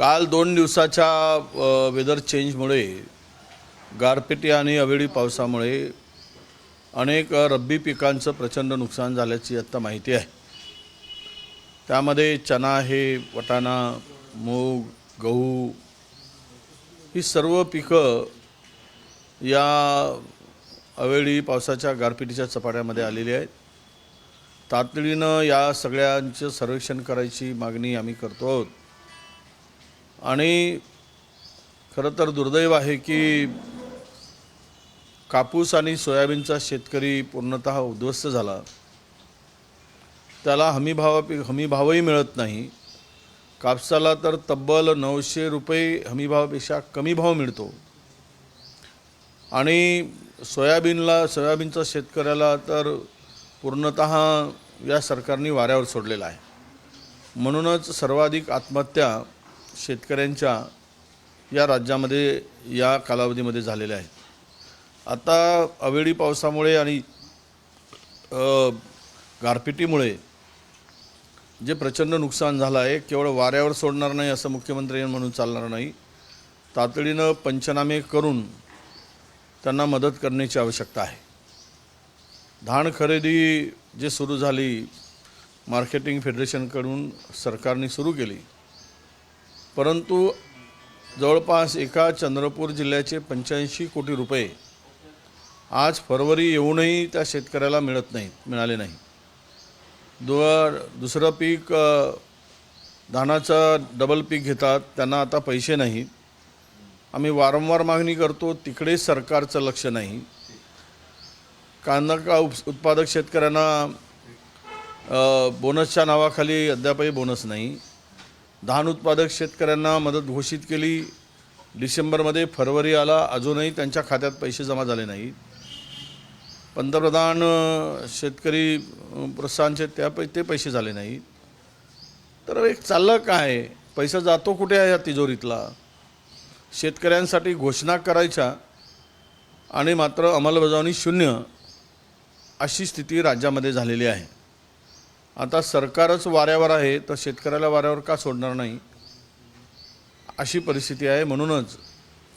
काल दोन दिवसाच्या वेदर चेंजमुळे गारपिटी आणि अवेळी पावसामुळे अनेक रब्बी पिकांचं प्रचंड नुकसान झाल्याची आत्ता माहिती आहे. त्यामध्ये चना हे वटाणा मूग गहू ही सर्व पिकं या अवेळी पावसाच्या गारपिटीच्या चपाट्यामध्ये आलेली आहेत. तातडीनं या सगळ्यांचं सर्वेक्षण करायची मागणी आम्ही करतो आहोत. आणि खरं तर दुर्दैव आहे की कापूस आणि सोयाबीनचा शेतकरी पूर्णतः उद्ध्वस्त झाला. त्याला हमीभावा हमीभावही मिळत नाही. कापसाला तर तब्बल नऊशे रुपये हमीभावापेक्षा कमी भाव मिळतो. आणि सोयाबीनला सोयाबीनचा शेतकऱ्याला तर पूर्णत या सरकारने वाऱ्यावर सोडलेला आहे. म्हणूनच सर्वाधिक आत्महत्या शेतकऱ्यांच्या या राज्यामध्ये या कालावधीमध्ये झालेल्या आहेत. आता अवेळी पावसामुळे आणि गारपिटीमुळे जे प्रचंड नुकसान झालं आहे केवळ वाऱ्यावर सोडणार नाही असं मुख्यमंत्री म्हणून चालणार नाही. तातडीनं पंचनामे करून त्यांना मदत करण्याची आवश्यकता आहे. धान खरेदी जे सुरू झाली मार्केटिंग फेडरेशनकडून सरकारने सुरू केली परंतु जवळपास एका चंद्रपूर जिल्ह्याचे पंच्याऐंशी कोटी रुपये आज फरवरी येऊनही त्या शेतकऱ्याला मिळत नाहीत मिळाले नाही. दु दुसरं पीक धानाचं डबल पीक घेतात त्यांना आता पैसे नाहीत आम्ही वारंवार मागणी करतो तिकडे सरकारचं लक्ष नाही. कांदा का उप- उत्पादक शेतकऱ्यांना बोनसच्या नावाखाली अद्यापही बोनस नाही. धान उत्पादक शेतकऱ्यांना मदत घोषित केली. डिसेंबरमध्ये फरवरी आला. अजूनही त्यांच्या खात्यात पैसे जमा झाले नाहीत. पंतप्रधान शेतकरी प्रोत्साहनचे त्या पै ते पैसे झाले नाहीत. तर एक चाललं काय? पैसा जातो कुठे आहे या तिजोरीतला? शेतकऱ्यांसाठी घोषणा करायच्या आणि मात्र अंमलबजावणी शून्य अशी स्थिती राज्यामध्ये झालेली आहे. आता सरकारच वाऱ्यावर आहे तर शेतकऱ्याला वाऱ्यावर का सोडणार नाही? अशी परिस्थिती आहे. म्हणूनच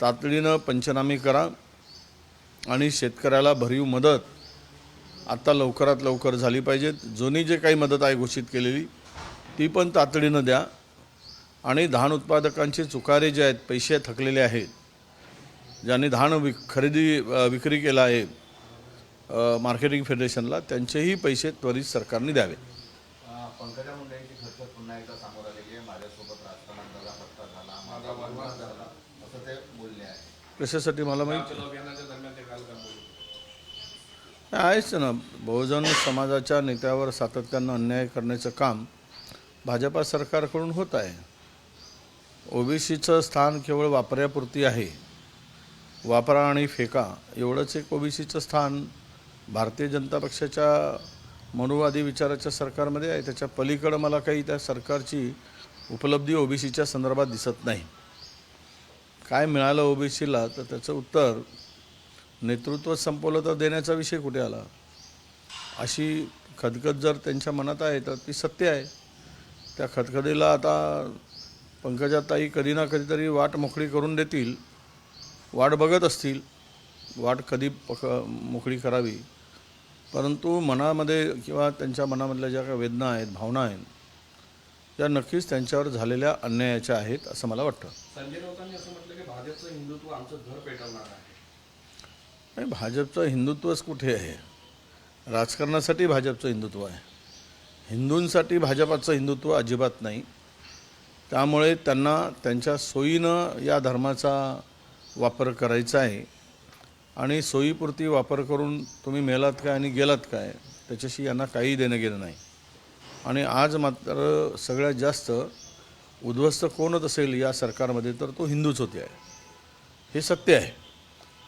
तातडीनं पंचनामे करा आणि शेतकऱ्याला भरीव मदत आत्ता लवकरात लवकर झाली पाहिजेत जुनी जे काही मदत आहे घोषित केलेली ती पण तातडीनं द्या. आणि धान उत्पादकांचे चुकारे जे आहेत पैसे थकलेले आहेत ज्यांनी धान विक खरेदी विक्री केला आहे मार्केटिंग फेडरेशनला त्यांचेही पैसे त्वरित सरकारने द्यावे. पंकजा मुंडेंची खर्च पुन्हा एकदा समोर आलेली आहे. माझ्यासोबत राजकारणात झाला फटका झाला माझा वनवास झाला असं ते बोलले आहे. कशासाठी मला माहिती? आहेच ना बहुजन समाजाच्या नेत्यावर सातत्यानं अन्याय करण्याचं काम भाजपा सरकारकडून होत आहे. ओबीसीचं स्थान केवळ वापऱ्यापुरती आहे. वापरा आणि फेका एवढंच एक ओबीसीचं स्थान भारतीय जनता पक्षाच्या मनुवादी विचाराच्या सरकारमध्ये आहे. त्याच्या पलीकडं मला काही त्या सरकारची उपलब्धी ओबीसीच्या संदर्भात दिसत नाही. काय मिळालं ओबीसीला? तर त्याचं उत्तर नेतृत्व संपवलं तर देण्याचा विषय कुठे आला? अशी खदखद जर त्यांच्या मनात आहे तर ती सत्य आहे. त्या खदखदीला आता पंकजाताई कधी ना कधीतरी वाट मोकळी करून देतील. वाट बघत असतील. वाट कधी पक मोकळी करावी. परंतु मनामध्ये किंवा त्यांच्या मनामधल्या ज्या काही वेदना आहेत भावना आहेत त्या नक्कीच त्यांच्यावर झालेल्या अन्यायाच्या आहेत असं मला वाटतं. संजय राऊतांनी असं म्हटलं की भाजपचं हिंदुत्व आमचं घर पेटवणार आहे. नाही भाजपचं हिंदुत्वच कुठे आहे? राजकारणासाठी भाजपचं हिंदुत्व आहे. हिंदूंसाठी भाजपाचं हिंदुत्व अजिबात नाही. त्यामुळे त्यांना त्यांच्या सोयीनं या धर्माचा वापर करायचा आहे. आणि सोयीपुरती वापर करून तुम्ही मेलात काय आणि गेलात काय त्याच्याशी यांना काही देणं घेणं नाही. आणि आज मात्र सगळ्यात जास्त उद्ध्वस्त कोणच असेल या सरकारमध्ये तर तो हिंदूच होते आहे. हे सत्य आहे.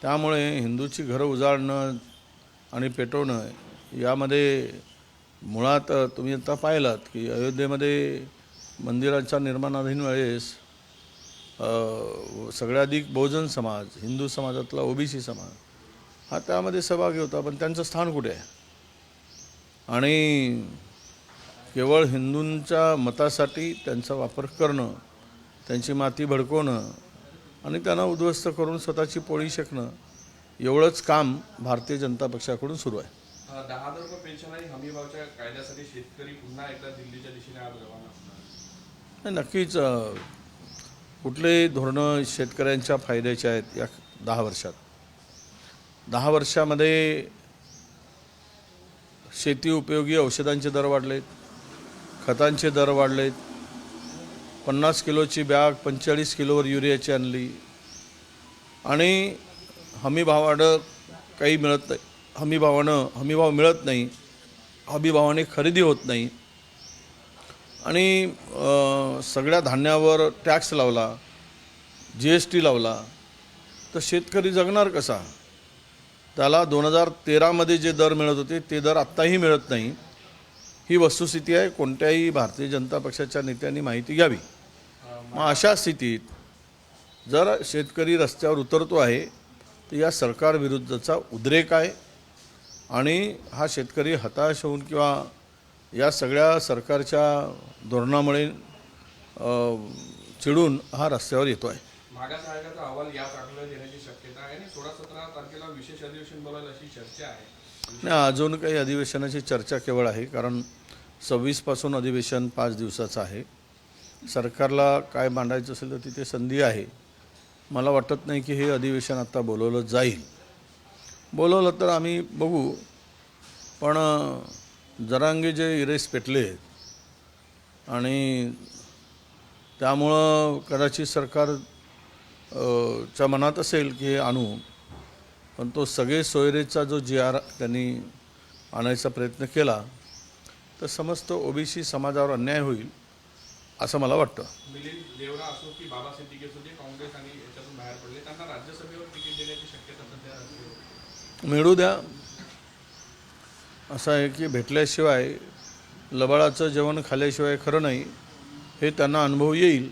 त्यामुळे हिंदूची घरं उजाडणं आणि पेटवणं यामध्ये मुळात तुम्ही आता पाहिलात की अयोध्येमध्ये मंदिराच्या निर्माणाधीन वेळेस अ, सगळ्याधिक बहुजन समाज हिंदू समाजातला ओबीसी समाज हा त्यामध्ये सहभागी होता पण त्यांचं स्थान कुठे आहे? आणि केवळ हिंदूंच्या मतासाठी त्यांचा वापर करणं त्यांची माती भडकवणं आणि त्यांना उद्ध्वस्त करून स्वतःची पोळी शेकणं एवढंच काम भारतीय जनता पक्षाकडून सुरू आहे. अं, दहा हजार रुपये पेन्शन आणि हमी भावच्या कायद्यासाठी शेतकरी पुन्हा एकदा दिल्लीच्या दिशेने आज रवाना होणार नाही, नक्कीच कुठलेही धोरणं शेतकऱ्यांच्या फायद्याचे आहेत या दहा वर्षात. दहा वर्षामध्ये शेती उपयोगी औषधांचे दर वाढलेत खतांचे दर वाढलेत. पन्नास किलोची बॅग पंचेचाळीस किलोवर युरियाची आणली. आणि हमी भावानं काही मिळत नाही. हमी भावानं मिळत नाही. हमी भावाने खरेदी होत नाही. आणि सगळ्या धान्यावर टॅक्स लावला जी एस टी लावला तर शेतकरी जगणार कसा? त्याला दोन हजार तेरामध्ये जे दर मिळत होते ते दर आत्ताही मिळत नाही. ही वस्तुस्थिती आहे कोणत्याही भारतीय जनता पक्षाच्या नेत्यांनी माहिती घ्यावी. मग अशा स्थितीत जर शेतकरी रस्त्यावर उतरतो आहे तर या सरकारविरुद्धचा उद्रेक आहे आणि हा शेतकरी हताश होऊन किंवा या सगळ्या सरकारच्या धोरणामुळे चिडून हा रस्त्यावर येतो आहे मागास आयोगाचा अहवाल याच आठवड्यात येण्याची शक्यता आहे आणि सोळा सतरा तारखेला विशेष अधिवेशन बोलायला अशी चर्चा आहे. नाही अजून काही अधिवेशनाची चर्चा केवळ आहे कारण सव्वीसपासून अधिवेशन पाच दिवसाचं आहे. सरकारला काय मांडायचं असेल तर तिथे संधी आहे. मला वाटत नाही की हे अधिवेशन आता बोलवलं जाईल. बोलवलं तर आम्ही बघू पण जरांगे जे इरेस पेटले आणि त्यामुळं कदाचित सरकार च्या मनात असेल की हे आणू पण तो सगळे सोयरेचा जो जी आर त्यांनी आणायचा प्रयत्न केला तर समस्त ओबीसी समाजावर अन्याय होईल असं मला वाटतं. मिलिंद देवरा असो की बाबा सिद्दीकी असो जे काँग्रेस आणि याच्यातून बाहेर पडले त्यांना राज्यसभेवर तिकीट देण्याची शक्यता सध्या राजकीय मिळू द्या. असं आहे की भेटल्याशिवाय लबाळाचं जेवण खाल्ल्याशिवाय खरं नाही हे त्यांना अनुभव येईल.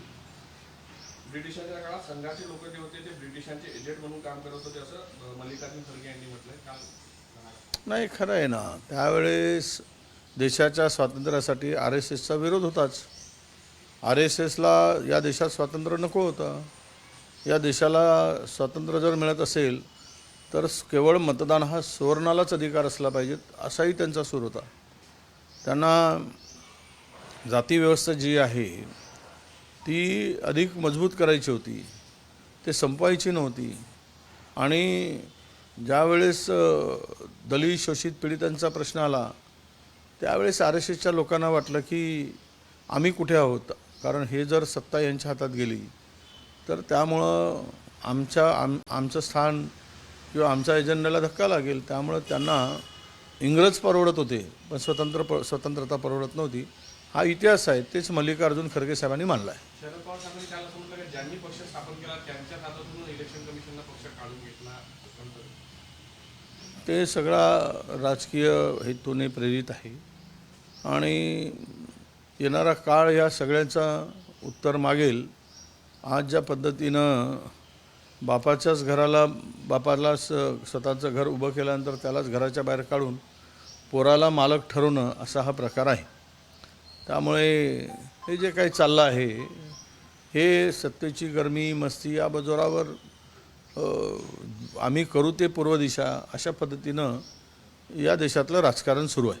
ब्रिटिशांच्या काळात संघाचे लोक जे होते ते ब्रिटिशांचे एजंट म्हणून काम करत होते असं मल्लिकार्जुन खरगे यांनी म्हटलंय. काल नाही खरं आहे ना. त्यावेळेस देशाच्या स्वातंत्र्यासाठी आर एस एसचा विरोध होताच. आर एस एसला या देशात स्वातंत्र्य नको होतं. या देशाला स्वातंत्र्य जर मिळत असेल तर केवळ मतदान हा सुवर्णालाच अधिकार असला पाहिजे असाही त्यांचा सूर होता. त्यांना जातीव्यवस्था जी आहे ती अधिक मजबूत करायची होती ते संपवायची नव्हती. आणि ज्यावेळेस दलित शोषित पीडितांचा प्रश्न आला त्यावेळेस आर एस एसच्या लोकांना वाटलं की आम्ही कुठे आहोत? कारण हे जर सत्ता यांच्या हातात गेली तर त्यामुळं आमच्या आम आमचं स्थान किंवा आमच्या एजेंड्याला धक्का लागेल त्यामुळं त्यांना इंग्रज परवडत होते पण स्वतंत्र प स्वतंत्रता परवडत नव्हती. हा इतिहास आहे तेच मल्लिकार्जुन खरगे साहेबांनी मानला आहे ते सगळा राजकीय हेतूने प्रेरित आहे. आणि येणारा काळ या सगळ्याचा उत्तर मागेल. आज ज्या पद्धतीनं बापाच्याच घराला बापाला स स्वतःचं घर उभं केल्यानंतर त्यालाच घराच्या बाहेर काढून पोराला मालक ठरवणं असा हा प्रकार आहे. त्यामुळे हे जे काही चाललं आहे हे सत्तेची गरमी मस्ती या बजोरावर आम्ही करू ते पूर्व दिशा अशा पद्धतीनं या देशातलं राजकारण सुरू आहे.